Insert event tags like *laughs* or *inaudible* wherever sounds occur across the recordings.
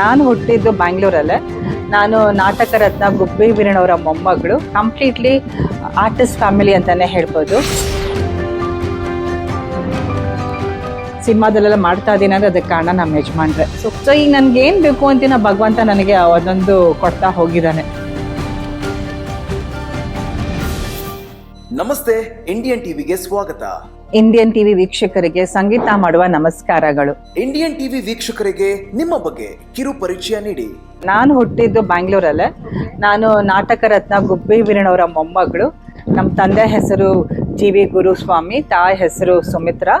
ನಾನು ಹುಟ್ಟಿದ್ದು ಬ್ಯಾಂಗ್ಳೂರಲ್ಲೇ. ನಾನು ನಾಟಕ ರತ್ನ ಗುಬ್ಬಿ ವೀರಣ್ಣವರ ಮೊಮ್ಮಗಳು. ಕಂಪ್ಲೀಟ್ಲಿ ಆರ್ಟಿಸ್ಟ್ ಫ್ಯಾಮಿಲಿ ಅಂತಾನೆ ಹೇಳ್ಬೋದು. ಸಿನಿಮಾದಲ್ಲೆಲ್ಲ ಮಾಡ್ತಾ ಇದ್ದೀನಿ ಅಂದ್ರೆ ಅದಕ್ಕೆ ಕಾರಣ ನಮ್ಮ ಯಜಮಾನ್ರೆ. ಸೊ ಸೊ ಈಗ ನನ್ಗೆ ಏನ್ ಬೇಕು ಅಂತ ಭಗವಂತ ನನಗೆ ಅದೊಂದು ಕೊಡ್ತಾ ಹೋಗಿದ್ದಾನೆ. ನಮಸ್ತೆ ಇಂಡಿಯನ್ ಟಿವಿಗೆ ಸ್ವಾಗತ. ಇಂಡಿಯನ್ ಟಿವಿ ವೀಕ್ಷಕರಿಗೆ ಸಂಗೀತ ಮಾಡುವ ನಮಸ್ಕಾರಗಳು. ಇಂಡಿಯನ್ ಟಿವಿ ವೀಕ್ಷಕರಿಗೆ ನಿಮ್ಮ ಬಗ್ಗೆ ಕಿರು ಪರಿಚಯ ನೀಡಿ. ನಾನು ಹುಟ್ಟಿದ್ದು ಬ್ಯಾಂಗ್ಳೂರಲ್ಲೇ. ನಾನು ನಾಟಕ ರತ್ನ ಗುಬ್ಬಿ ವೀರಣ್ಣವರ ಮೊಮ್ಮಗಳು. ನಮ್ಮ ತಂದೆ ಹೆಸರು ಜಿ ವಿ ಗುರುಸ್ವಾಮಿ ತಾಯಿ ಹೆಸರು ಸುಮಿತ್ರಾ.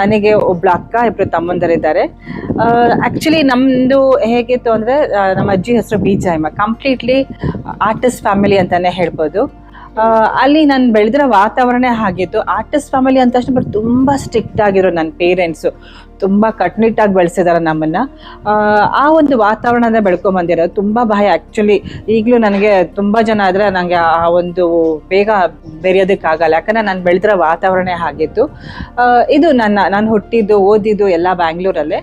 ನನಗೆ ಒಬ್ಳು ಅಕ್ಕ ಇಬ್ಬರು ತಮ್ಮಂದರಿದ್ದಾರೆ. ಆ್ಯಕ್ಚುಲಿ ನಮ್ಮದು ಹೇಗಿತ್ತು ಅಂದರೆ ನಮ್ಮ ಅಜ್ಜಿ ಹೆಸರು B Beejayamma completely artist family ಅಂತಲೇ ಹೇಳ್ಬೋದು. ಅಲ್ಲಿ ನಾನು ಬೆಳೆದಿರೋ ವಾತಾವರಣ ಆಗಿತ್ತು ಆರ್ಟಿಸ್ಟ್ ಫ್ಯಾಮಿಲಿ ಅಂತ ತಕ್ಷಣ ಬಟ್ ತುಂಬ ಸ್ಟ್ರಿಕ್ಟ್ ಆಗಿರೋ ನನ್ನ ಪೇರೆಂಟ್ಸು. ತುಂಬ ಕಟ್ನಿಟ್ಟಾಗಿ ಬೆಳೆಸಿದಾರೆ ನಮ್ಮನ್ನು. ಆ ಒಂದು ವಾತಾವರಣದ ಬೆಳ್ಕೊಂಬಂದಿರೋದು ತುಂಬ ಭಯ ಆ್ಯಕ್ಚುಲಿ ಈಗಲೂ ನನಗೆ ತುಂಬ ಜನ ಆದರೆ ನನಗೆ ಆ ಒಂದು ಬೇಗ ಬೆರೆಯೋದಕ್ಕಾಗಲ್ಲ. ಯಾಕಂದರೆ ನಾನು ಬೆಳೆದಿರೋ ವಾತಾವರಣ ಆಗಿತ್ತು ಇದು ನನ್ನ, ನಾನು ಹುಟ್ಟಿದ್ದು, ಓದಿದ್ದು ಎಲ್ಲ ಬ್ಯಾಂಗ್ಳೂರಲ್ಲೇ.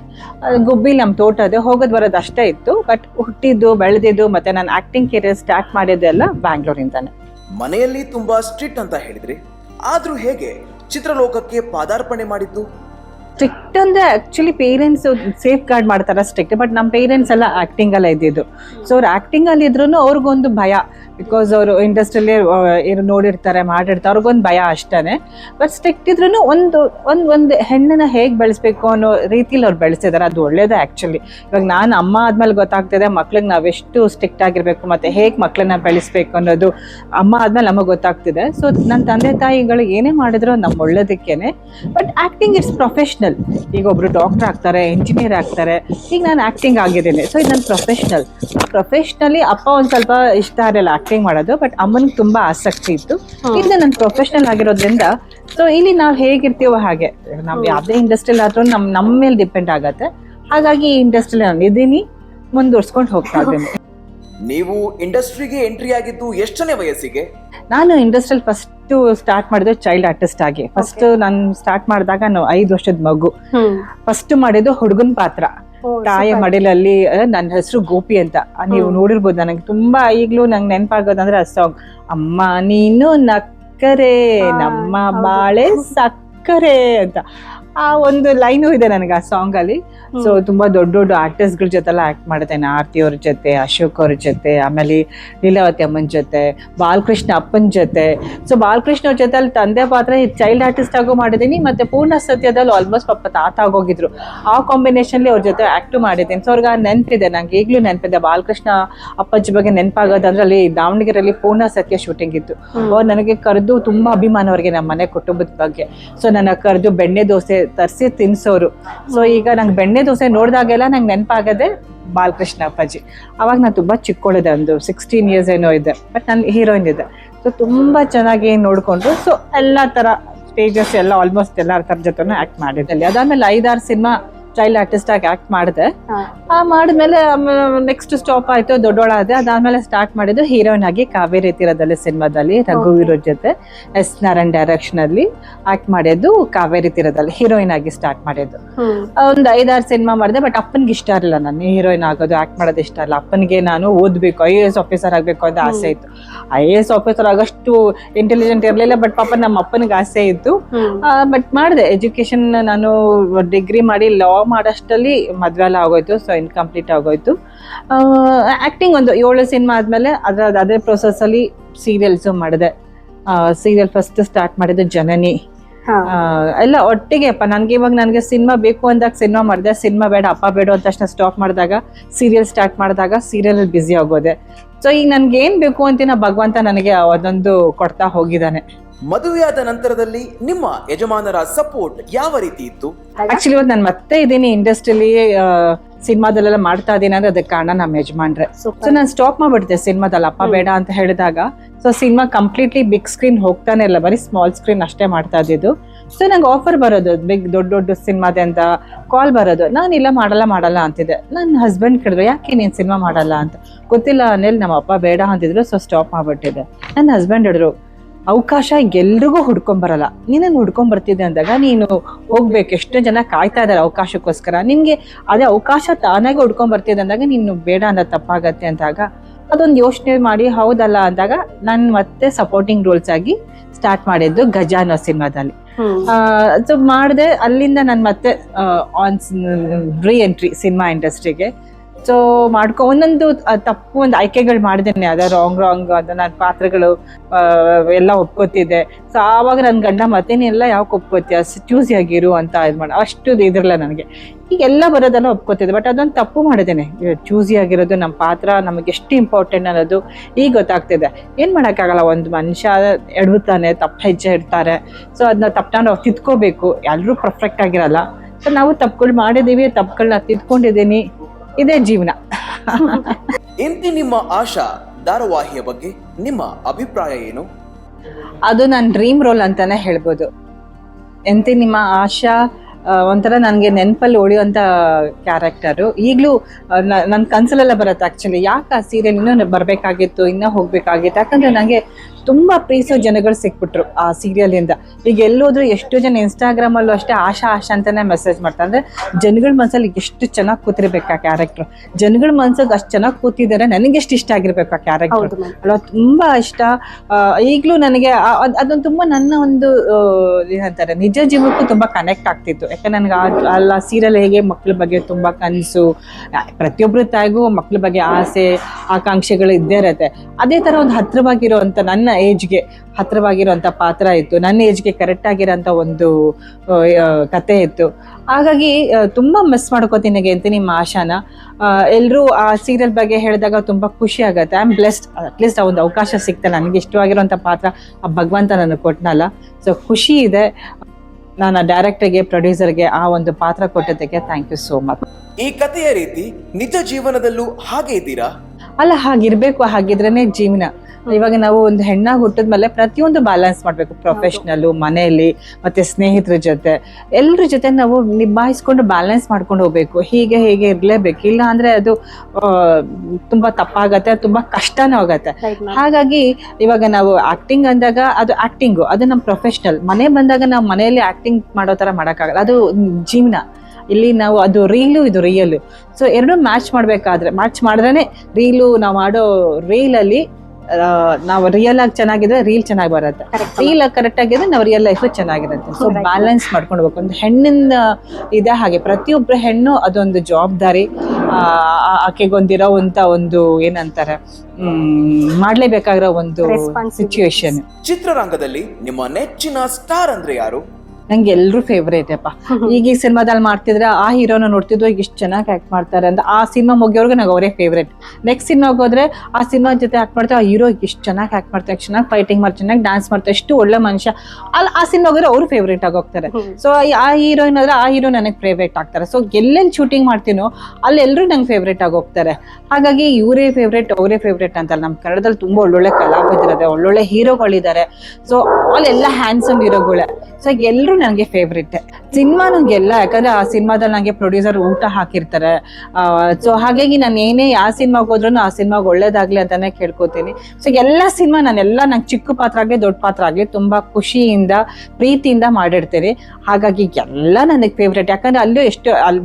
ಗುಬ್ಬಿ ನಮ್ಮ ತೋಟ ಇದೆ ಹೋಗೋದು ಬರೋದು ಅಷ್ಟೇ ಇತ್ತು. ಬಟ್ ಹುಟ್ಟಿದ್ದು, ಬೆಳೆದಿದ್ದು ಮತ್ತು ನಾನು ಆ್ಯಕ್ಟಿಂಗ್ ಕೆರಿಯರ್ ಸ್ಟಾರ್ಟ್ ಮಾಡಿದ್ದೆಲ್ಲ ಬ್ಯಾಂಗ್ಳೂರಿಂದಾನೆ. ಮನೆಯಲ್ಲಿ ತುಂಬಾ ಸ್ಟ್ರಿಕ್ಟ್ ಅಂತ ಹೇಳಿದ್ರಿ. ಆದ್ರೂ ಹೇಗೆ ಚಿತ್ರಲೋಕಕ್ಕೆ ಪಾದಾರ್ಪಣೆ ಮಾಡಿದ್ದು? ಸ್ಟ್ರಿಕ್ಟ್ ಅಂದ್ರೆ ಆಕ್ಚುಲಿ ಪೇರೆಂಟ್ಸ್ ಸೇಫ್ ಗಾರ್ಡ್ ಮಾಡ್ತಾರೆ ಸ್ಟ್ರಿಕ್ಟ್ ಬಟ್ ನಮ್ಮ ಪೇರೆಂಟ್ಸ್ ಎಲ್ಲ ಆಕ್ಟಿಂಗ್ ಅಲ್ಲ ಇದ್ದಿದ್ದು. ಸೊ ಅವ್ರು ಆಕ್ಟಿಂಗ್ ಅಲ್ಲಿ ಇದ್ರು ಅವ್ರಿಗೊಂದು ಭಯ. ಬಿಕಾಸ್ ಅವರು ಇಂಡಸ್ಟ್ರಿಯಲ್ಲಿ ಏನು ನೋಡಿರ್ತಾರೆ, ಮಾಡಿರ್ತಾರೆ, ಅವ್ರಿಗೊಂದು ಭಯ ಅಷ್ಟೇ ಬಟ್ ಸ್ಟ್ರಿಕ್ಟ್ ಇದ್ರೂ ಒಂದು ಒಂದು ಒಂದು ಹೆಣ್ಣನ್ನ ಹೇಗೆ ಬೆಳೆಸ್ಬೇಕು ಅನ್ನೋ ರೀತಿಲಿ ಅವ್ರು ಬೆಳೆಸಿದ್ದಾರೆ ಅದು ಒಳ್ಳೇದೇ ಆ್ಯಕ್ಚುಲಿ ಇವಾಗ ನಾನು ಅಮ್ಮ ಆದ್ಮೇಲೆ ಗೊತ್ತಾಗ್ತಿದೆ ಮಕ್ಳಿಗೆ ನಾವೆಷ್ಟು ಸ್ಟ್ರಿಕ್ಟ್ ಆಗಿರಬೇಕು, ಮತ್ತು ಹೇಗೆ ಮಕ್ಕಳನ್ನ ಬೆಳೆಸ್ಬೇಕು ಅನ್ನೋದು ಅಮ್ಮ ಆದ್ಮೇಲೆ ನಮಗೆ ಗೊತ್ತಾಗ್ತಿದೆ. ಸೊ ನನ್ನ ತಂದೆ, ತಾಯಿಗಳು ಏನೇ ಮಾಡಿದ್ರು ನಮ್ಮ ಒಳ್ಳೇದಕ್ಕೇನೆ. ಬಟ್ ಆ್ಯಕ್ಟಿಂಗ್ ಇಟ್ಸ್ ಪ್ರೊಫೆಷ್ನಲ್ ಈಗ ಒಬ್ರು ಡಾಕ್ಟರ್ ಆಗ್ತಾರೆ ಇಂಜಿನಿಯರ್ ಆಗ್ತಾರೆ, ಈಗ ನಾನು ಆ್ಯಕ್ಟಿಂಗ್ ಆಗಿದ್ದೀನಿ. ಸೊ ಇದು ನನ್ನ ಪ್ರೊಫೆಷ್ನಲ್ ಪ್ರೊಫೆಷ್ನಲಿ ಅಪ್ಪ ಒಂದು ಸ್ವಲ್ಪ ಇಷ್ಟ ಇರಲ್ಲ ಆ್ಯಕ್ಟಿಂಗ್ ಮಾಡೋದು ಬಟ್ ಅಮ್ಮನಿಗೆ ತುಂಬಾ ಆಸಕ್ತಿ ಇತ್ತು. ಇದು ನನ್ನ ಪ್ರೊಫೆಷನಲ್ ಆಗಿರೋದ್ರಿಂದ ಸೊ ಇಲ್ಲಿ ನಾವು ಹೇಗಿರ್ತೀವೋ ಹಾಗೆ ನಾವು ಯಾವುದೇ ಇಂಡಸ್ಟ್ರಿ ಆದ್ರೂ ನಮ್ ನಮ್ಮ ಮೇಲೆ ಡಿಪೆಂಡ್ ಆಗತ್ತೆ. ಹಾಗಾಗಿ ಈ ಇಂಡಸ್ಟ್ರಿಯಲ್ಲಿ ನಾನು ಇದ್ದೀನಿ ಮುಂದುವರ್ಸ್ಕೊಂಡು ಹೋಗ್ತಾ ಇದ್ದೀನಿ. ನೀವು ಇಂಡಸ್ಟ್ರಿಗೆ ಎಂಟ್ರಿ ಆಗಿದ್ದು ಎಷ್ಟನೇ ವಯಸ್ಸಿಗೆ? ನಾನು ಇಂಡಸ್ಟ್ರಿಯಲ್ ಫಸ್ಟ್ ಸ್ಟಾರ್ಟ್ ಮಾಡಿದ್ರು ಚೈಲ್ಡ್ ಆರ್ಟಿಸ್ಟ್ ಆಗಿ. ಫಸ್ಟ್ ನಾನು ಸ್ಟಾರ್ಟ್ ಮಾಡಿದಾಗ ನಾವು ಐದು ವರ್ಷದ ಮಗು. ಫಸ್ಟ್ ಮಾಡಿದ್ದು ಹುಡುಗನ ಪಾತ್ರ. ತಾಯ ಮಡಿಲಲ್ಲಿ ನನ್ನ ಹೆಸರು ಗೋಪಿ ಅಂತ. ನೀವು ನೋಡಿರ್ಬೋದು ನನಗೆ ತುಂಬಾ ಈಗಲೂ ನಂಗೆ ನೆನಪಾಗೋದಂದ್ರೆ ಆ ಸಾಂಗ್ ಅಮ್ಮ ನೀನು ನಕ್ಕರೆ ನಮ್ಮ ಬಾಳೆ ಸಕ್ಕರೆ ಅಂತ. ಆ ಒಂದು ಲೈನು ಇದೆ ನನಗೆ ಆ ಸಾಂಗ್ ಅಲ್ಲಿ. ಸೊ ತುಂಬಾ ದೊಡ್ಡ ದೊಡ್ಡ ಆರ್ಟಿಸ್ಟ್ಗಳ ಜೊತೆಲ್ಲ ಆಕ್ಟ್ ಮಾಡಿದ್ದೇನೆ ಆರ್ತಿ ಅವ್ರ ಜೊತೆ ಅಶೋಕ್ ಅವ್ರ ಜೊತೆ ಆಮೇಲೆ ಲೀಲಾವತಿ ಅಮ್ಮನ ಜೊತೆ ಬಾಲಕೃಷ್ಣ ಅಪ್ಪನ ಜೊತೆ. ಸೊ ಬಾಲಕೃಷ್ಣ ಅವ್ರ ಜೊತೆ ಅಲ್ಲಿ ತಂದೆ ಪಾತ್ರ ಚೈಲ್ಡ್ ಆರ್ಟಿಸ್ಟ್ ಆಗೋ ಮಾಡಿದ್ದೀನಿ. ಮತ್ತೆ ಪೂರ್ಣ ಸತ್ಯದಲ್ಲಿ ಆಲ್ಮೋಸ್ಟ್ ಪಾಪ ತಾತ ಆಗೋಗಿದ್ರು. ಆ ಕಾಂಬಿನೇಷನ್ ಕಾಂಬಿನೇಷನ್ಲಿ ಅವ್ರ ಜೊತೆ ಆಕ್ಟ್ ಮಾಡಿದ್ದೀನಿ. ಸೊ ಅವ್ರಿಗೆ ಆ ನೆನಪಿದೆ. ನಂಗೆ ಈಗಲೂ ನೆನಪಿದೆ. ಬಾಲಕೃಷ್ಣ ಅಪ್ಪಾಜಿ ಬಗ್ಗೆ ನೆನಪಾಗೋದಂದ್ರೆ ಅಲ್ಲಿ ದಾವಣಗೆರೆಯಲ್ಲಿ ಪೂರ್ಣ ಸತ್ಯ ಶೂಟಿಂಗ್ ಇತ್ತು. ಅವ್ರು ನನಗೆ ಕರೆದು ತುಂಬಾ ಅಭಿಮಾನ ಅವ್ರಿಗೆ ನಮ್ಮ ಮನೆ ಕುಟುಂಬದ ಬಗ್ಗೆ. ಸೊ ನನ್ನ ಕರೆದು ಬೆಣ್ಣೆ ದೋಸೆ ತರಿಸಿ ತಿನ್ಸೋರು. ಸೊ ಈಗ ನಂಗೆ ಬೆಣ್ಣೆ ದೋಸೆ ನೋಡಿದಾಗೆಲ್ಲ ನಂಗೆ ನೆನಪಾಗದೆ ಬಾಲಕೃಷ್ಣ ಅಪ್ಪಾಜಿ. ಅವಾಗ ನಾನು ತುಂಬ ಚಿಕ್ಕೊಳ್ಳಿದೆ ಒಂದು ಸಿಕ್ಸ್ಟೀನ್ ಇಯರ್ಸ್ ಏನೋ ಇದೆ ಬಟ್ ನಾನು ಹೀರೋಯಿನ್ ಇದೆ ಸೊ ತುಂಬ ಚೆನ್ನಾಗಿ ನೋಡಿಕೊಂಡು ಸೊ ಎಲ್ಲ ಥರ ಸ್ಟೇಜಸ್ ಎಲ್ಲ ಆಲ್ಮೋಸ್ಟ್ ಎಲ್ಲ ಥರ ಜೊತೆನೂ ಆ್ಯಕ್ಟ್ ಮಾಡಿದ್ದಲ್ಲಿ ಅದಾದ್ಮೇಲೆ ಐದಾರು ಸಿನಿಮಾ ಚೈಲ್ಡ್ ಆರ್ಟಿಸ್ಟ್ ಆಗಿ ಆಕ್ಟ್ ಮಾಡಿದೆ. ಆ ಮಾಡಿದ್ಮೇಲೆ ನೆಕ್ಸ್ಟ್ ಸ್ಟಾಪ್ ಆಯ್ತು ದೊಡ್ಡೋಳಾದೆ. ಅದಾದ್ಮೇಲೆ ಸ್ಟಾರ್ಟ್ ಮಾಡಿದ್ದು ಹೀರೋಯಿನ್ ಆಗಿ ಕಾವೇರಿ ತೀರದಲ್ಲಿ ಸಿನಿಮಾದಲ್ಲಿ ರಘುವೀರ ಜೊತೆ ಎಸ್ ನಾರಾಯಣ್ ಡೈರೆಕ್ಷನ್ ಅಲ್ಲಿ ಆಕ್ಟ್ ಮಾಡಿದ್ದು ಕಾವೇರಿ ತೀರದಲ್ಲಿ ಹೀರೋಯಿನ್ ಆಗಿ ಸ್ಟಾರ್ಟ್ ಮಾಡಿದ್ದು. ಒಂದು ಐದಾರು ಸಿನಿಮಾ ಮಾಡಿದೆ ಬಟ್ ಅಪ್ಪನಿಗೆ ಇಷ್ಟ ಇರಲಿಲ್ಲ ನಾನು ಹೀರೋಯಿನ್ ಆಗೋದು ಆಕ್ಟ್ ಮಾಡೋದು ಇಷ್ಟ ಇಲ್ಲ. ಅಪ್ಪನಿಗೆ ನಾನು ಓದ್ಬೇಕು ಐ ಎ ಎಸ್ ಆಫೀಸರ್ ಆಗಬೇಕು ಅಂತ ಆಸೆ ಇತ್ತು. ಐ ಎ ಎಸ್ ಆಫೀಸರ್ ಆಗಷ್ಟು ಇಂಟೆಲಿಜೆಂಟ್ ಇರಲಿಲ್ಲ ಬಟ್ ಪಾಪ ನಮ್ಮ ಅಪ್ಪನಿಗೆ ಆಸೆ ಇತ್ತು. ಬಟ್ ಮಾಡಿದೆ. ಎಜುಕೇಶನ್ ನಾನು ಡಿಗ್ರಿ ಮಾಡಿ ಲಾ ಮಾಡೋಷ್ಟಲ್ಲಿ ಮದುವೆ ಎಲ್ಲ ಆಗೋಯ್ತು ಸೊ ಇನ್ಕಂಪ್ಲೀಟ್ ಆಗೋಯ್ತು. ಆ್ಯಕ್ಟಿಂಗ್ ಒಂದು ಏಳು ಸಿನಿಮಾ ಆದಮೇಲೆ ಅದರ ಅದೇ ಪ್ರೊಸೆಸ್ಸಲ್ಲಿ ಸೀರಿಯಲ್ಸು ಮಾಡಿದೆ. ಸೀರಿಯಲ್ ಫಸ್ಟ್ ಸ್ಟಾರ್ಟ್ ಮಾಡಿದ್ದು ಜನನಿ. ಆ, ಎಲ್ಲ ಒಟ್ಟಿಗೆ ಅಪ್ಪ ನನ್ಗೆ ಇವಾಗ ನನಗೆ ಸಿನಿಮಾ ಬೇಕು ಅಂದಾಗ ಸಿನಿಮಾ ಮಾಡಿದೆ ಸಿನಿಮಾ ಬೇಡ ಅಪ್ಪ ಬೇಡ ಅಂತ ತಕ್ಷಣ ಸ್ಟಾಪ್ ಮಾಡಿದಾಗ ಸೀರಿಯಲ್ ಸ್ಟಾರ್ಟ್ ಮಾಡಿದಾಗ ಸೀರಿಯಲ್ ಬ್ಯುಸಿ ಆಗೋದೆ. ಸೊ ಈಗ ನನ್ಗೆ ಏನ್ ಬೇಕು ಅಂತ ಭಗವಂತ ನನಗೆ ಅದೊಂದು ಕೊಡ್ತಾ ಹೋಗಿದ್ದಾನೆ. ಮದುವೆಯಾದ ನಂತರದಲ್ಲಿ ನಿಮ್ಮ ಯಜಮಾನರ ಸಪೋರ್ಟ್ ಯಾವ ರೀತಿ ಇತ್ತು? ಆಕ್ಚುಲಿ ಇವತ್ತು ನಾನು ಮತ್ತೆ ಇದ್ದೀನಿ ಇಂಡಸ್ಟ್ರಿಲಿ ಸಿನಿಮಾದಲ್ಲೆಲ್ಲ ಮಾಡ್ತಾ ಇದ್ದೀನಿ ಅಂದ್ರೆ ಅದಕ್ಕೆ ಕಾರಣ ನಮ್ಮ ಯಜಮಾನ್ರೆ. ಸೊ ನಾನು ಸ್ಟಾಪ್ ಮಾಡ್ಬಿಡ್ತೆ ಸಿನಿಮಾದಲ್ಲಿ ಅಪ್ಪ ಬೇಡ ಅಂತ ಹೇಳಿದಾಗ. So cinema completely big screen ಹೋಗ್ತಾನೆ ಇಲ್ಲ ಬರೀ ಸ್ಮಾಲ್ ಸ್ಕ್ರೀನ್ ಅಷ್ಟೇ ಮಾಡ್ತಾ ಇದ್ದಿದ್ದು. ಸೊ ನಂಗೆ ಆಫರ್ ಬರೋದು ಬಿಗ್ ದೊಡ್ಡ ದೊಡ್ಡ ಸಿನಿಮಾದಿಂದ ಕಾಲ್ ಬರೋದು. ನಾನು ಇಲ್ಲ ಮಾಡಲ್ಲ ಮಾಡಲ್ಲ ಅಂತಿದ್ದೆ. ನನ್ನ ಹಸ್ಬೆಂಡ್ ಕೇಳಿದ್ರು ಯಾಕೆ ನೀನು ಸಿನಿಮಾ ಮಾಡಲ್ಲ? ಅಂತ. ಗೊತ್ತಿಲ್ಲ ಅನಿಲ್ ನಮ್ಮ ಅಪ್ಪ ಬೇಡ ಅಂತಿದ್ರು. ಸೊ ಸ್ಟಾಪ್ ಮಾಡ್ಬಿಟ್ಟಿದ್ದೆ. ನನ್ನ ಹಸ್ಬೆಂಡ್ ಹೇಳಿದ್ರು ಅವಕಾಶ ಎಲ್ರಿಗೂ ಹುಡ್ಕೊಂಬರಲ್ಲ ಹುಡ್ಕೊಂಡ್ ಹುಡ್ಕೊಂಬರ್ತಿದ್ದೆ ಅಂದಾಗ ನೀನು ಹೋಗ್ಬೇಕು. ಎಷ್ಟೋ ಜನ ಕಾಯ್ತಾ ಇದ್ದಾರೆ ಅವಕಾಶಕ್ಕೋಸ್ಕರ. ನಿನ್ಗೆ ಅದೇ ಅವಕಾಶ ತಾನಾಗೆ ಹುಡ್ಕೊಂಬರ್ತಿದೆ ಅಂದಾಗ ನೀನು ಬೇಡ ಅಂದ ತಪ್ಪಾಗತ್ತೆ ಅಂದಾಗ ಅದೊಂದು ಯೋಚನೆ ಮಾಡಿ ಹೌದಲ್ಲ ಅಂದಾಗ ನಾನು ಮತ್ತೆ ಸಪೋರ್ಟಿಂಗ್ ರೋಲ್ಸ್ ಆಗಿ ಸ್ಟಾರ್ಟ್ ಮಾಡಿದ್ದು ಗಜ ಅನ್ನೋ ಸಿನಿಮಾದಲ್ಲಿ ಸೊ ಮಾಡಿದೆ ಅಲ್ಲಿಂದ ನಾನು ಮತ್ತೆ ಆನ್ ರೀ ಎಂಟ್ರಿ ಸಿನಿಮಾ ಇಂಡಸ್ಟ್ರಿಗೆ ಸೊ ಮಾಡ್ಕೊ ಒಂದೊಂದು ತಪ್ಪು ಒಂದು ಆಯ್ಕೆಗಳು ಮಾಡಿದ್ದೇನೆ. ಅದ ರಾಂಗ್ ರಾಂಗ್ ಅದನ್ನ ನನ್ನ ಪಾತ್ರಗಳು ಎಲ್ಲ ಒಪ್ಕೋತಿದ್ದೆ. ಸೊ ಆವಾಗ ನನ್ನ ಗಂಡ ಮತ್ತೇನೆಲ್ಲ ಯಾಕೆ ಒಪ್ಕೋತೀಯ? ಚೂಸಿ ಆಗಿರು ಅಂತ ಇದು ಮಾಡ ಅಷ್ಟು ಇದಿರಲ್ಲ ನನಗೆ. ಈಗೆಲ್ಲ ಬರೋದೆಲ್ಲ ಒಪ್ಕೋತಿದ್ದೆ ಬಟ್ ಅದೊಂದು ತಪ್ಪು ಮಾಡಿದ್ದೇನೆ. ಚೂಸಿ ಆಗಿರೋದು ನಮ್ಮ ಪಾತ್ರ, ನಮಗೆ ಎಷ್ಟು ಇಂಪಾರ್ಟೆಂಟ್ ಅನ್ನೋದು ಈಗ ಗೊತ್ತಾಗ್ತಿದೆ. ಏನು ಮಾಡೋಕ್ಕಾಗಲ್ಲ? ಒಂದು ಮನುಷ್ಯ ಎಡವುತ್ತಾನೆ, ತಪ್ಪು ಹೆಜ್ಜೆ ಇಡ್ತಾರೆ. ಸೊ ಅದನ್ನ ತಪ್ಪನ್ನ ನಾವು ತಿದ್ಕೋಬೇಕು. ಎಲ್ಲರೂ ಪರ್ಫೆಕ್ಟ್ ಆಗಿರಲ್ಲ. ಸೊ ನಾವು ತಪ್ಪುಗಳು ಮಾಡಿದ್ದೀವಿ ತಪ್ಪುಗಳನ್ನ ತಿದ್ಕೊಂಡಿದ್ದೀನಿ. ಇದೇ ಜೀವನ. ಇಂತಿ ನಿಮ್ಮ ಆಶಾ ಧಾರಾವಾಹಿಯ ಬಗ್ಗೆ ನಿಮ್ಮ ಅಭಿಪ್ರಾಯ ಏನು? ಅದು ನನ್ನ ಡ್ರೀಮ್ ರೋಲ್ ಅಂತಾನೆ ಹೇಳ್ಬೋದು. ಎಂತಿ ನಿಮ್ಮ ಆಶಾ ಒಂಥರ ನನಗೆ ನೆನಪಲ್ಲಿ ಉಳಿಯುವಂಥ ಕ್ಯಾರೆಕ್ಟರು. ಈಗಲೂ ನನ್ನ ಕನ್ಸಲೆಲ್ಲ ಬರುತ್ತೆ ಆ್ಯಕ್ಚುಲಿ ಯಾಕೆ ಆ ಸೀರಿಯಲ್ ಇನ್ನೂ ಬರಬೇಕಾಗಿತ್ತು ಇನ್ನೂ ಹೋಗಬೇಕಾಗಿತ್ತು? ಯಾಕಂದರೆ ನನಗೆ ತುಂಬ ಪ್ರೀತಿಸೋ ಜನಗಳು ಸಿಕ್ಬಿಟ್ರು ಆ ಸೀರಿಯಲ್ ಇಂದ. ಈಗ ಎಲ್ಲೋದ್ರೂ ಎಷ್ಟೋ ಜನ ಇನ್ಸ್ಟಾಗ್ರಾಮಲ್ಲೂ ಅಷ್ಟೇ ಆಶಾ ಆಶಾ ಅಂತಾನೆ ಮೆಸೇಜ್ ಮಾಡ್ತಾರೆ. ಅಂದರೆ ಜನಗಳ ಮನಸ್ಸಲ್ಲಿ ಎಷ್ಟು ಚೆನ್ನಾಗಿ ಕೂತಿರ್ಬೇಕು ಆ ಕ್ಯಾರೆಕ್ಟರ್ ಜನಗಳ ಮನ್ಸಿಗೆ ಅಷ್ಟು ಚೆನ್ನಾಗಿ ಕೂತಿದ್ದಾರೆ ನನಗೆ ಎಷ್ಟು ಇಷ್ಟ ಆಗಿರ್ಬೇಕು ಆ ಕ್ಯಾರೆಕ್ಟರ್ ಅಲ್ವಾ? ತುಂಬಾ ಇಷ್ಟ. ಈಗಲೂ ನನಗೆ ಅದೊಂದು ತುಂಬಾ ನನ್ನ ಒಂದು ಏನಂತಾರೆ ನಿಜ ಜೀವಕ್ಕೂ ತುಂಬಾ ಕನೆಕ್ಟ್ ಆಗ್ತಿತ್ತು. ಯಾಕಂದ್ರೆ ನನಗೆ ಆ- ಅಲ್ಲ ಸೀರಿಯಲ್ ಹೇಗೆ ಮಕ್ಳ ಬಗ್ಗೆ ತುಂಬಾ ಕನಸು ಪ್ರತಿಯೊಬ್ಬರ ತಾಯಿಗೂ ಮಕ್ಳ ಬಗ್ಗೆ ಆಸೆ ಆಕಾಂಕ್ಷೆಗಳು ಇದ್ದೇ ಇರತ್ತೆ. ಅದೇ ತರ ಒಂದು ಹತ್ರವಾಗಿರುವಂತ ನನ್ನ ಏಜ್ಗೆ ಹತ್ತಿರವಾಗಿರುವಂಥ ಪಾತ್ರ ಇತ್ತು. ನನ್ನ ಏಜ್ಗೆ ಕರೆಕ್ಟ್ ಆಗಿರೋಂಥ ಒಂದು ಕತೆ ಇತ್ತು. ಹಾಗಾಗಿ ತುಂಬ ಮಿಸ್ ಮಾಡ್ಕೋತೀನಿ ಅಂತ ನಿಮ್ಮ ಆಶಾನ. ಎಲ್ಲರೂ ಆ ಸೀರಿಯಲ್ ಬಗ್ಗೆ ಹೇಳಿದಾಗ ತುಂಬಾ ಖುಷಿ ಆಗುತ್ತೆ. ಐ ಆಮ್ ಬ್ಲೆಸ್ಡ್ ಅಟ್ಲೀಸ್ಟ್ ಆ ಒಂದು ಅವಕಾಶ ಸಿಗ್ತಲ್ಲ ನನಗೆ ಇಷ್ಟವಾಗಿರುವಂಥ ಪಾತ್ರ ಆ ಭಗವಂತ ನನಗೆ ಕೊಟ್ಟನಲ್ಲ ಸೊ ಖುಷಿ ಇದೆ. ನಾನು ಡೈರೆಕ್ಟರ್ಗೆ ಪ್ರೊಡ್ಯೂಸರ್ಗೆ ಆ ಒಂದು ಪಾತ್ರ ಕೊಟ್ಟದಕ್ಕೆ ಥ್ಯಾಂಕ್ ಯು ಸೋ ಮಚ್ ಈ ಕಥೆಯ ರೀತಿ ನಿಜ ಜೀವನದಲ್ಲೂ ಹಾಗೆ ಇದ್ದೀರಾ? ಅಲ್ಲ ಹಾಗಿರ್ಬೇಕು. ಹಾಗಿದ್ರೇನೆ ಜೀವನ. ಇವಾಗ ನಾವು ಒಂದು ಹೆಣ್ಣಾಗಿ ಹುಟ್ಟಿದ್ಮೇಲೆ ಪ್ರತಿಯೊಂದು ಬ್ಯಾಲೆನ್ಸ್ ಮಾಡಬೇಕು. ಪ್ರೊಫೆಷ್ನಲ್ಲು ಮನೆಯಲ್ಲಿ ಮತ್ತೆ ಸ್ನೇಹಿತರ ಜೊತೆ. ಎಲ್ಲರ ಜೊತೆ ನಾವು ನಿಭಾಯಿಸ್ಕೊಂಡು ಬ್ಯಾಲೆನ್ಸ್ ಮಾಡ್ಕೊಂಡು ಹೋಗ್ಬೇಕು. ಹೀಗೆ ಹೇಗೆ ಇರಲೇಬೇಕು. ಇಲ್ಲ ಅಂದ್ರೆ ಅದು ತುಂಬಾ ತಪ್ಪಾಗತ್ತೆ ತುಂಬಾ ಕಷ್ಟನೂ ಆಗತ್ತೆ. ಹಾಗಾಗಿ ಇವಾಗ ನಾವು ಆಕ್ಟಿಂಗ್ ಅಂದಾಗ ಅದು ಆಕ್ಟಿಂಗು ಅದು ನಮ್ಮ ಪ್ರೊಫೆಷ್ನಲ್ ಮನೆ ಬಂದಾಗ ನಾವು ಮನೆಯಲ್ಲಿ ಆಕ್ಟಿಂಗ್ ಮಾಡೋ ತರ ಮಾಡೋಕ್ಕಾಗಲ್ಲ. ಅದು ಜೀವನ. ಇಲ್ಲಿ ನಾವು ಅದು ರೀಲು ಇದು ರಿಯಲ್ ಸೊ ಎರಡು ಮ್ಯಾಚ್ ಮಾಡಬೇಕಾದ್ರೆ ಮ್ಯಾಚ್ ಮಾಡಿದ್ರೆ ರೀಲು ನಾವು ಮಾಡೋ ರೀಲಲ್ಲಿ ನಾವು ರಿಯಲ್ ಆಗಿ ಚೆನ್ನಾಗಿದ್ರೆ ರೀಲ್ ಚೆನ್ನಾಗಿ ಬರುತ್ತೆ. ರೀಲ್ ಆಗಿ ಕರೆಕ್ಟ್ ಆಗಿದ್ರೆ ನಾವು ರಿಯಲ್ ಲೈಫ್ ಚೆನ್ನಾಗಿರುತ್ತೆ. ಸೊ ಬ್ಯಾಲೆನ್ಸ್ ಮಾಡ್ಕೊಂಡು ಹೋಗ್ಬೇಕು. ಒಂದು ಹೆಣ್ಣಿನ ಇದೆ ಹಾಗೆ. ಪ್ರತಿಯೊಬ್ಬರ ಹೆಣ್ಣು ಅದೊಂದು ಜವಾಬ್ದಾರಿ. ಆಕೆಗೊಂದಿರೋ ಅಂತ ಒಂದು ಏನಂತಾರೆ ಮಾಡಲೇಬೇಕಾಗಿರೋ ಮಾಡ್ಲೇಬೇಕಾಗಿರೋ ಒಂದು. ಸಿಚುವೇಶನ್ ಚಿತ್ರರಂಗದಲ್ಲಿ ನಿಮ್ಮ ನೆಚ್ಚಿನ ಸ್ಟಾರ್ ಅಂದ್ರೆ ಯಾರು? ನಂಗೆ ಎಲ್ರು ಫೇವ್ರೇಟ್ ಅಪ್ಪ ಈಗ ಈ ಸಿನಿಮಾದಲ್ಲಿ ಮಾಡ್ತಿದ್ರೆ ಆ ಹೀರೋನ ನೋಡ್ತಿದ್ವು ಈಗ ಇಷ್ಟು ಚೆನ್ನಾಗಿ ಆಕ್ಟ್ ಮಾಡ್ತಾರೆ ಅಂತ ಆ ಸಿನಿಮಾ ಮುಗಿಯೋರ್ಗು ನಂಗೆ ಅವರೇ ಫೇವ್ರೇಟ್ ನೆಕ್ಸ್ಟ್ ಸಿನಿಮಾಗೆ ಹೋದ್ರೆ ಆ ಸಿನಿಮಾ ಜೊತೆ ಆಕ್ಟ್ ಮಾಡ್ತಾರೆ ಆ ಹೀರೋ ಇಷ್ಟು ಚೆನ್ನಾಗಿ ಆಕ್ಟ್ ಮಾಡ್ತಾರೆ ಚೆನ್ನಾಗಿ ಫೈಟಿಂಗ್ ಮಾಡ್ತಾರೆ ಚೆನ್ನಾಗಿ ಡ್ಯಾನ್ಸ್ ಮಾಡ್ತಾರೆ ಎಷ್ಟು ಒಳ್ಳೆ ಮನುಷ್ಯ. ಅಲ್ಲಿ ಆ ಸಿನಿಮಾ ಹೋಗಿದ್ರೆ ಅವರು ಫೇವ್ರೇಟ್ ಆಗಿ ಹೋಗ್ತಾರೆ. ಸೊ ಆ ಹೀರೋಯಿನ್ ಆದ್ರೆ ಆ ಹೀರೋ ನನಗೆ ಫೇವ್ರೇಟ್ ಆಗ್ತಾರೆ. ಸೊ ಎಲ್ಲೆಲ್ಲಿ ಶೂಟಿಂಗ್ ಮಾಡ್ತೀನೋ ಅಲ್ಲಿ ಎಲ್ಲರೂ ನಂಗೆ ಫೇವ್ರೇಟ್ ಆಗಿ ಹೋಗ್ತಾರೆ. ಹಾಗಾಗಿ ಇವರೇ ಫೇವ್ರೇಟ್ ಅವರೇ ಫೇವ್ರೇಟ್ ಅಂತಲ್ಲ. ನಮ್ಮ ಕನ್ನಡದಲ್ಲಿ ತುಂಬಾ ಒಳ್ಳೊಳ್ಳೆ ಕಲಾವಿದರಿದ್ದಾರೆ ಒಳ್ಳೊಳ್ಳೆ ಹೀರೋಗಳಿದ್ದಾರೆ ಸೊ ಅಲ್ಲೆಲ್ಲ ಹ್ಯಾಂಡ್ಸಮ್ ಹೀರೋಗಳೇ ಸೊ ಎಲ್ಲರೂ ನನಗೆ ಫೇವ್ರೇಟ್ ಸಿನಿಮಾ ನಂಗೆಲ್ಲ, ಯಾಕಂದ್ರೆ ಆ ಸಿನಿಮಾದಲ್ಲಿ ನನಗೆ ಪ್ರೊಡ್ಯೂಸರ್ ಊಟ ಹಾಕಿರ್ತಾರೆ. ಸೊ ಹಾಗಾಗಿ ನಾನು ಏನೇ ಯಾವ ಸಿನಿಮಾಗೆ ಹೋದ್ರೂ ಆ ಸಿನಿಮಾಗೆ ಒಳ್ಳೇದಾಗ್ಲಿ ಅಂತಾನೆ ಕೇಳ್ಕೊತೀನಿ. ಸೊ ಎಲ್ಲ ಸಿನಿಮಾ ನಾನೆಲ್ಲ ನಂಗೆ ಚಿಕ್ಕ ಪಾತ್ರ ಆಗಲಿ, ದೊಡ್ಡ ಪಾತ್ರ ಆಗಲಿ ತುಂಬಾ ಖುಷಿಯಿಂದ, ಪ್ರೀತಿಯಿಂದ ಮಾಡಿರ್ತೀನಿ. ಹಾಗಾಗಿ ಎಲ್ಲ ನನಗೆ ಫೇವ್ರೇಟ್ ಯಾಕಂದ್ರೆ ಅಲ್ಲೂ ಎಷ್ಟು ಅಲ್ಲಿ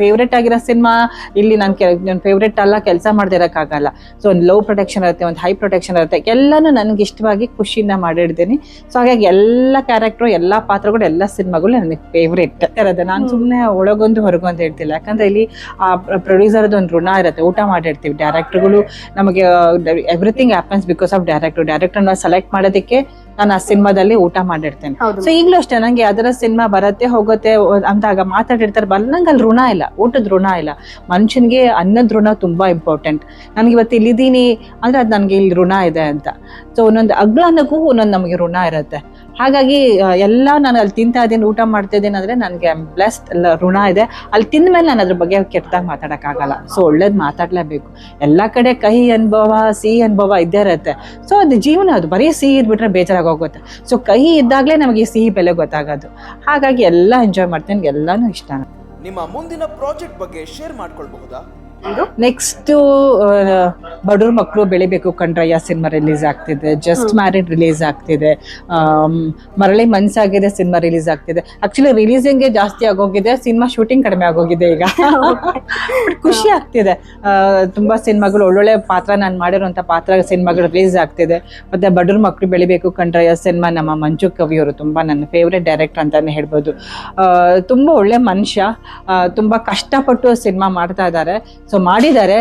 ಫೇವ್ರೇಟ್ ಆಗಿರೋ ಸಿನಿಮಾ ಇಲ್ಲಿ ನಾನು ನನ್ನ ಫೇವ್ರೇಟ್ ಅಲ್ಲ, ಕೆಲಸ ಮಾಡ್ದಿರೋಕ್ಕಾಗಲ್ಲ. ಸೊ ಒಂದು ಲೋ ಪ್ರೊಟೆಕ್ಷನ್ ಇರುತ್ತೆ, ಒಂದು ಹೈ ಪ್ರೊಟೆಕ್ಷನ್ ಇರುತ್ತೆ, ಎಲ್ಲನೂ ನನಗೆ ಇಷ್ಟವಾಗಿ ಖುಷಿಯಿಂದ ಮಾಡಿರ್ತೀನಿ. ಸೊ ಹಾಗಾಗಿ ಎಲ್ಲ ಕ್ಯಾರೆಕ್ಟ್ರು ಎಲ್ಲ ಪಾತ್ರಗಳು ಎಲ್ಲ ಸಿನಿಮಾಗಳು ನನಗೆ ಫೇವ್ರೇಟ್ ಇರೋದು. ನಾನು ಸುಮ್ಮನೆ ಒಳಗೊಂದು ಹೊರಗೊಂದು ಹೇಳ್ತಿಲ್ಲ. ಯಾಕಂದ್ರೆ ಇಲ್ಲಿ ಆ ಪ್ರೊಡ್ಯೂಸರ್ದು ಒಂದು ಋಣ ಇರುತ್ತೆ. ಊಟ ಮಾಡಿರ್ತೀವಿ. ಡೈರೆಕ್ಟರ್ಗಳು ನಮಗೆ everything happens because of director ಡೈರೆಕ್ಟರ್ನ select ಮಾಡೋದಕ್ಕೆ ನಾನು ಆ ಸಿನಿಮಾದಲ್ಲಿ ಊಟ ಮಾಡಿರ್ತೇನೆ. ಸೊ ಈಗಲೂ ಅಷ್ಟೇ ನಂಗೆ ಅದರ ಸಿನಿಮಾ ಬರತ್ತೆ ಹೋಗುತ್ತೆ ಅಂದಾಗ ಮಾತಾಡಿರ್ತಾರೆ ಬಲ್ ನಂಗೆ ಅಲ್ಲಿ ಋಣ ಇಲ್ಲ ಊಟದ ಋಣ ಇಲ್ಲ. ಮನುಷ್ಯನಿಗೆ ಅನ್ನದ ಋಣ ತುಂಬಾ ಇಂಪಾರ್ಟೆಂಟ್ ನನಗೆ ಇವತ್ತು ಇಲ್ಲಿದ್ದೀನಿ ಅಂದ್ರೆ ಅದು ನನಗೆ ಇಲ್ಲಿ ಋಣ ಇದೆ ಅಂತ. ಸೊ ಒಂದೊಂದು ಅಗ್ಲ ಅನ್ನಕ್ಕೂ ಒಂದೊಂದು ನಮಗೆ ಋಣ ಇರುತ್ತೆ. ಹಾಗಾಗಿ ಎಲ್ಲ ನಾನು ಅಲ್ಲಿ ತಿಂತಾ ಇದ್ದೀನಿ ಊಟ ಮಾಡ್ತಾ ಇದ್ದೀನಿ ಅಂದ್ರೆ ನನಗೆ ಬ್ಲೆಸ್ಡ್ ಎಲ್ಲ ಋಣ ಇದೆ. ಅಲ್ಲಿ ತಿಂದ ಮೇಲೆ ನಾನು ಅದ್ರ ಬಗ್ಗೆ ಕೆಟ್ಟದಾಗ ಮಾತಾಡೋಕ್ಕಾಗಲ್ಲ. ಸೊ ಒಳ್ಳೇದು ಮಾತಾಡಲೇಬೇಕು. ಎಲ್ಲ ಕಡೆ ಕಹಿ ಅನುಭವ ಸಿಹಿ ಅನುಭವ ಇದ್ದೇ ಇರುತ್ತೆ. ಸೊ ಅದು ಜೀವನ ಅದು ಬರೀ ಸಿಹಿ ಇದ್ಬಿಟ್ರೆ ಬೇಜಾರಾಗೋಗುತ್ತೆ ಸೊ ಕಹಿ ಇದ್ದಾಗಲೇ ನಮಗೆ ಸಿಹಿ ಬೆಲೆ ಗೊತ್ತಾಗೋದು. ಹಾಗಾಗಿ ಎಲ್ಲ ಎಂಜಾಯ್ ಮಾಡ್ತೀನಿ. ಎಲ್ಲಾನು ಇಷ್ಟ ನಿಮ್ಮ ಮುಂದಿನ ಪ್ರಾಜೆಕ್ಟ್ ಬಗ್ಗೆ share ಮಾಡ್ಕೊಳ್ಬಹುದಾ? Next Badavra Makkalu Belibeku Kandrayya cinema release ಆಗ್ತಿದೆ. ಜಸ್ಟ್ ಮ್ಯಾರಿಡ್ ರಿಲೀಸ್ ಆಗ್ತಿದೆ. ಮರಳಿ ಮನ್ಸಾಗಿದೆ ಸಿನಿಮಾ ರಿಲೀಸ್ ಆಗ್ತಿದೆ. ಆಕ್ಚುಲಿ ರಿಲೀಸಿಂಗ್ ಜಾಸ್ತಿ ಆಗೋಗಿದೆ ಸಿನಿಮಾ ಶೂಟಿಂಗ್ ಕಡಿಮೆ ಆಗೋಗಿದೆ ಈಗ. *laughs* ಖುಷಿ ಆಗ್ತಿದೆ. ತುಂಬಾ ಸಿನಿಮಾಗಳು ಒಳ್ಳೊಳ್ಳೆ ಪಾತ್ರ ನಾನು ಮಾಡಿರುವಂತ ಪಾತ್ರ ಸಿನಿಮಾಗಳು ರಿಲೀಸ್ ಆಗ್ತಿದೆ. ಮತ್ತೆ ಬಡವ್ರ ಮಕ್ಕಳು ಬೆಳಿಬೇಕು ಕಣ್ರಯ್ಯ ಸಿನಿಮಾ ನಮ್ಮ ಮಂಜು ಕವಿ ಅವರು ತುಂಬಾ ನನ್ನ ಫೇವ್ರೆಟ್ ಡೈರೆಕ್ಟರ್ ಅಂತಾನೆ ಹೇಳ್ಬೋದು. ತುಂಬಾ ಒಳ್ಳೆ ಮನುಷ್ಯ ತುಂಬಾ ಕಷ್ಟಪಟ್ಟು ಸಿನಿಮಾ ಮಾಡ್ತಾ ಇದ್ದಾರೆ ಸೊ ಮಾಡಿದ್ದಾರೆ.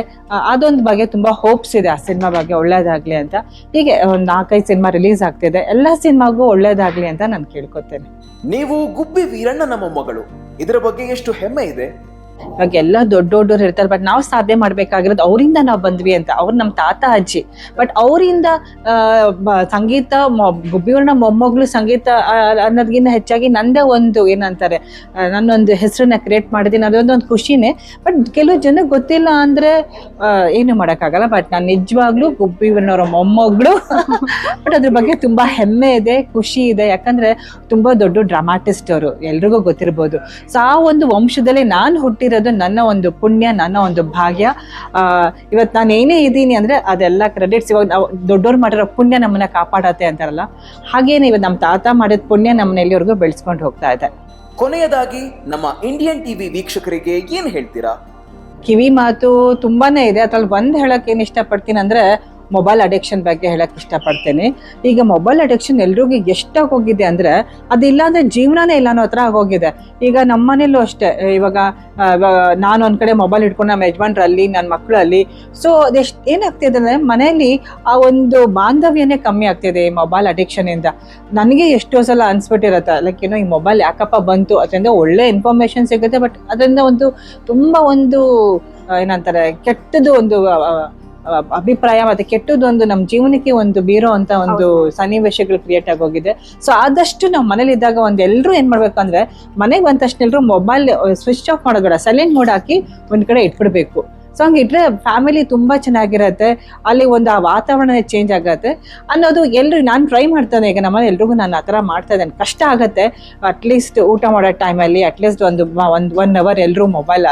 ಅದೊಂದು ಬಗ್ಗೆ ತುಂಬಾ ಹೋಪ್ಸ್ ಇದೆ. ಆ ಸಿನಿಮಾ ಬಗ್ಗೆ ಒಳ್ಳೇದಾಗ್ಲಿ ಅಂತ. ಹೀಗೆ ಒಂದು ನಾಲ್ಕೈದು ಸಿನಿಮಾ ರಿಲೀಸ್ ಆಗ್ತಿದೆ. ಎಲ್ಲ ಸಿನಿಮಾಗೂ ಒಳ್ಳೇದಾಗ್ಲಿ ಅಂತ ನಾನು ಕೇಳ್ಕೊತೇನೆ. ನೀವು ಗುಬ್ಬಿ ವೀರಣ್ಣ ನಮ್ಮ ಮಗಳು. ಇದರ ಬಗ್ಗೆ ಎಷ್ಟು ಹೆಮ್ಮೆ ಇದೆ? ಇವಾಗ ಎಲ್ಲ ದೊಡ್ಡ ದೊಡ್ಡವ್ರು ಇರ್ತಾರೆ ಬಟ್ ನಾವು ಸಾಧನೆ ಮಾಡ್ಬೇಕಾಗಿರೋದು ಅವರಿಂದ ನಾವು ಬಂದ್ವಿ ಅಂತ. ಅವ್ರು ನಮ್ಮ ತಾತ, ಅಜ್ಜಿ. ಬಟ್ ಅವರಿಂದ ಸಂಗೀತ ಗುಬ್ಬಿವರ್ಣ ಮೊಮ್ಮಗ್ಳು ಸಂಗೀತ ಅನ್ನೋದ್ಗಿಂತ ಹೆಚ್ಚಾಗಿ ನಂದೇ ಒಂದು ಏನಂತಾರೆ ನನ್ನೊಂದು ಹೆಸರನ್ನ ಕ್ರಿಯೇಟ್ ಮಾಡಿದ್ದೀನಿ. ಅದೊಂದು ಒಂದು ಖುಷಿನೇ. ಬಟ್ ಕೆಲವು ಜನ ಗೊತ್ತಿಲ್ಲ ಅಂದ್ರೆ ಏನು ಮಾಡೋಕ್ಕಾಗಲ್ಲ. ಬಟ್ ನಾನು ನಿಜವಾಗ್ಲೂ ಗುಬ್ಬಿಯವ್ರನ್ನವರ ಮೊಮ್ಮಗಳು. *laughs* ಬಟ್ ಅದ್ರ ಬಗ್ಗೆ ತುಂಬಾ ಹೆಮ್ಮೆ ಇದೆ, ಖುಷಿ ಇದೆ. ಯಾಕಂದ್ರೆ ತುಂಬಾ ದೊಡ್ಡ ಡ್ರಾಮಾಟಿಸ್ಟ್ ಅವರು ಎಲ್ರಿಗೂ ಗೊತ್ತಿರ್ಬೋದು. ಸೊ ಒಂದು ವಂಶದಲ್ಲಿ ನಾನು ಹುಟ್ಟಿರೋದು ನನ್ನ ಒಂದು ಪುಣ್ಯ ನನ್ನ ಒಂದು ಭಾಗ್ಯ. ಆ, ಇವತ್ತು ನಾನು ಏನೇ ಇದ್ದೀನಿ ಅಂದ್ರೆ ಅದೆಲ್ಲ ಕ್ರೆಡಿಟ್ಸ್ ಇವಾಗ ನಾವು ದೊಡ್ಡವ್ರು ಮಾಡಿರೋ ಪುಣ್ಯ ನಮ್ಮನ್ನ ಕಾಪಾಡತ್ತೆ ಅಂತಾರಲ್ಲ. ಹಾಗೇನೆ ಇವತ್ತು ನಮ್ಮ ತಾತ ಮಾಡಿದ ಪುಣ್ಯ ನಮ್ಮನ್ನ ಎಲ್ಲಿವರೆಗೂ ಬೆಳೆಸ್ಕೊಂಡು ಹೋಗ್ತಾ ಇದೆ. ಕೊನೆಯದಾಗಿ ನಮ್ಮ ಇಂಡಿಯನ್ ಟಿವಿ ವೀಕ್ಷಕರಿಗೆ ಏನು ಹೇಳ್ತೀರಾ? ಕಿವಿ ಮಾತು ತುಂಬಾನೇ ಇದೆ. ಅದ್ರಲ್ಲಿ ಒಂದು ಹೇಳಕ್ ಏನು ಇಷ್ಟಪಡ್ತೀನಿ ಅಂದ್ರೆ ಮೊಬೈಲ್ ಅಡಿಕ್ಷನ್ ಬಗ್ಗೆ ಹೇಳಕ್ ಇಷ್ಟಪಡ್ತೇನೆ. ಈಗ ಮೊಬೈಲ್ ಅಡಿಕ್ಷನ್ ಎಲ್ರಿಗೂ ಎಷ್ಟಾಗಿ ಹೋಗಿದೆ ಅಂದ್ರೆ ಅದಿಲ್ಲ ಅಂದ್ರೆ ಜೀವನನೇ ಇಲ್ಲ ಅನ್ನೋ ಹತ್ರ ಆಗೋಗಿದೆ. ಈಗ ನಮ್ಮನೇಲೂ ಅಷ್ಟೇ. ಇವಾಗ ನಾನು ಒಂದ್ ಕಡೆ ಮೊಬೈಲ್ ಇಟ್ಕೊಂಡು ನಮ್ಮ ಯಜಮಾನ್ರಲ್ಲಿ ನನ್ನ ಮಕ್ಕಳಲ್ಲಿ ಸೊ ಅದೆಷ್ಟು ಏನಾಗ್ತಿದೆ ಅಂದ್ರೆ ಮನೆಯಲ್ಲಿ ಆ ಒಂದು ಬಾಂಧವ್ಯನೇ ಕಮ್ಮಿ ಆಗ್ತಿದೆ ಈ ಮೊಬೈಲ್ ಅಡಿಕ್ಷನ್ ಇಂದ. ನನಗೆ ಎಷ್ಟೋ ಸಲ ಅನ್ಸ್ಬಿಟ್ಟಿರತ್ತೆ. ಲೈಕ್ ಏನೋ ಈ ಮೊಬೈಲ್ ಯಾಕಪ್ಪ ಬಂತು? ಅದರಿಂದ ಒಳ್ಳೆ ಇನ್ಫಾರ್ಮೇಶನ್ ಸಿಗುತ್ತೆ ಬಟ್ ಅದರಿಂದ ಒಂದು ತುಂಬಾ ಒಂದು ಏನಂತಾರೆ, ಕೆಟ್ಟದ್ದು ಒಂದು ಅಭಿಪ್ರಾಯ ಮತ್ತೆ ಕೆಟ್ಟದೊಂದು ನಮ್ಮ ಜೀವನಕ್ಕೆ ಒಂದು ಬೀರೋ ಅಂತ ಒಂದು ಸನ್ನಿವೇಶಗಳು ಕ್ರಿಯೇಟ್ ಆಗೋಗಿದೆ. ಸೊ ಆದಷ್ಟು ನಾವು ಮನೇಲಿ ಇದ್ದಾಗ ಒಂದ್ ಎಲ್ಲರೂ ಏನ್ ಮಾಡ್ಬೇಕು ಅಂದ್ರೆ ಮನೆಗೆ ಬಂದ ತಕ್ಷಣ ಎಲ್ಲರೂ ಮೊಬೈಲ್ ಸ್ವಿಚ್ ಆಫ್ ಮಾಡೋಬೇಡ. ಸೈಲೆಂಟ್ ಮೋಡ್ ಹಾಕಿ ಒಂದ್ ಕಡೆ ಇಟ್ಬಿಡ್ಬೇಕು. ಸೊ ಹಂಗಿಟ್ರೆ ಫ್ಯಾಮಿಲಿ ತುಂಬಾ ಚೆನ್ನಾಗಿರತ್ತೆ. ಅಲ್ಲಿ ಒಂದು ಆ ವಾತಾವರಣ ಚೇಂಜ್ ಆಗುತ್ತೆ. ಅನ್ನೋದು ಎಲ್ರು ನಾನು ಟ್ರೈ ಮಾಡ್ತಾನೆ. ಈಗ ನಮ್ಮನೆ ಎಲ್ರಿಗೂ ನಾನು ಆ ಥರ ಮಾಡ್ತಾ ಇದ್ದೇನೆ. ಕಷ್ಟ ಆಗುತ್ತೆ. ಅಟ್ಲೀಸ್ಟ್ ಊಟ ಮಾಡೋ ಟೈಮಲ್ಲಿ ಅಟ್ಲೀಸ್ಟ್ ಒಂದು ಒಂದು ಒನ್ ಅವರ್ ಎಲ್ಲರೂ ಮೊಬೈಲ್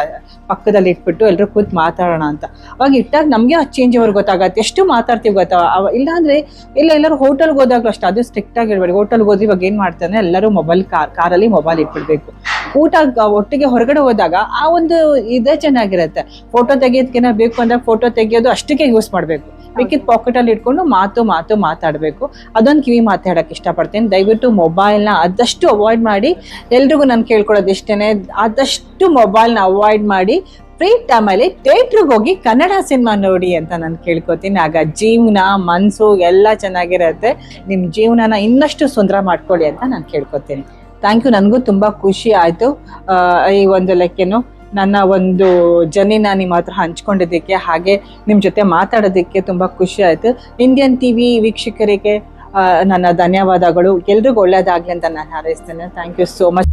ಪಕ್ಕದಲ್ಲಿ ಇಟ್ಬಿಟ್ಟು ಎಲ್ಲರೂ ಕೂತ್ ಮಾತಾಡೋಣ ಅಂತ. ಅವಾಗ ಇಟ್ಟಾಗ ನಮಗೆ ಆ ಚೇಂಜ್ ಅವ್ರಿಗೆ ಗೊತ್ತಾಗತ್ತೆ? ಎಷ್ಟು ಮಾತಾಡ್ತೀವಿ ಗೊತ್ತಾ? ಇಲ್ಲಾಂದ್ರೆ ಇಲ್ಲ, ಎಲ್ಲರೂ ಹೋಟೆಲ್ಗೆ ಹೋದಾಗಲೂ ಅಷ್ಟೇ. ಅದು ಸ್ಟ್ರಿಕ್ಟ್ ಆಗಿ ಇರಬೇಡಿ ಹೋಟೆಲ್ಗೆ ಹೋದ್ರೆ ಇವಾಗ ಏನು ಮಾಡ್ತಾನೆ? ಎಲ್ಲರೂ ಮೊಬೈಲ್ ಕಾರ್ ಕಾರಲ್ಲಿ ಮೊಬೈಲ್ ಇಟ್ಬಿಡ್ಬೇಕು. ಊಟ ಒಟ್ಟಿಗೆ ಹೊರಗಡೆ ಹೋದಾಗ ಆ ಒಂದು ಇದೇ ಚೆನ್ನಾಗಿರುತ್ತೆ. ಫೋಟೋ ತೆಗಿಯೋದಕ್ಕೆನ ಬೇಕು ಅಂದ್ರೆ ಫೋಟೋ ತೆಗೆಯೋದು ಅಷ್ಟಕ್ಕೆ ಯೂಸ್ ಮಾಡಬೇಕು. ಬೇಕಿದ್ ಪಾಕೆಟ್ ಅಲ್ಲಿ ಇಟ್ಕೊಂಡು ಮಾತು ಮಾತು ಮಾತಾಡಬೇಕು. ಅದೊಂದು ಕಿವಿ ಮಾತಾಡಕ್ಕೆ ಇಷ್ಟಪಡ್ತೀನಿ. ದಯವಿಟ್ಟು ಮೊಬೈಲ್ನ ಆದಷ್ಟು ಅವಾಯ್ಡ್ ಮಾಡಿ. ಎಲ್ರಿಗೂ ನಾನು ಕೇಳ್ಕೊಳ್ಳೋದು ಇಷ್ಟೇನೆ. ಆದಷ್ಟು ಮೊಬೈಲ್ನ ಅವಾಯ್ಡ್ ಮಾಡಿ. ಫ್ರೀ ಟೈಮಲ್ಲಿ ಥಿಯೇಟ್ರಿಗೆ ಹೋಗಿ ಕನ್ನಡ ಸಿನಿಮಾ ನೋಡಿ ಅಂತ ನಾನು ಕೇಳ್ಕೊತೀನಿ. ಆಗ ಜೀವನ ಮನಸ್ಸು ಎಲ್ಲ ಚೆನ್ನಾಗಿರುತ್ತೆ. ನಿಮ್ಮ ಜೀವನನ ಇನ್ನಷ್ಟು ಸುಂದರ ಮಾಡ್ಕೊಳ್ಳಿ ಅಂತ ನಾನು ಕೇಳ್ಕೊತೀನಿ. ಥ್ಯಾಂಕ್ ಯು ನನಗೂ ತುಂಬ ಖುಷಿ ಆಯಿತು. ಈ ಒಂದು ಲೆಕ್ಕೇನು ನನ್ನ ಒಂದು ಜರ್ನಿನ ನಿಮ್ಮ ಹತ್ರ ಹಂಚ್ಕೊಂಡಿದ್ದಕ್ಕೆ, ಹಾಗೆ ನಿಮ್ಮ ಜೊತೆ ಮಾತಾಡೋದಕ್ಕೆ ತುಂಬ ಖುಷಿ ಆಯಿತು. ಇಂಡಿಯನ್ ಟಿ ವಿ ವೀಕ್ಷಕರಿಗೆ ನನ್ನ ಧನ್ಯವಾದಗಳು. ಎಲ್ರಿಗೂ ಒಳ್ಳೆಯದಾಗಲಿ ಅಂತ ನಾನು ಹಾರೈಸ್ತೇನೆ. Thank you so much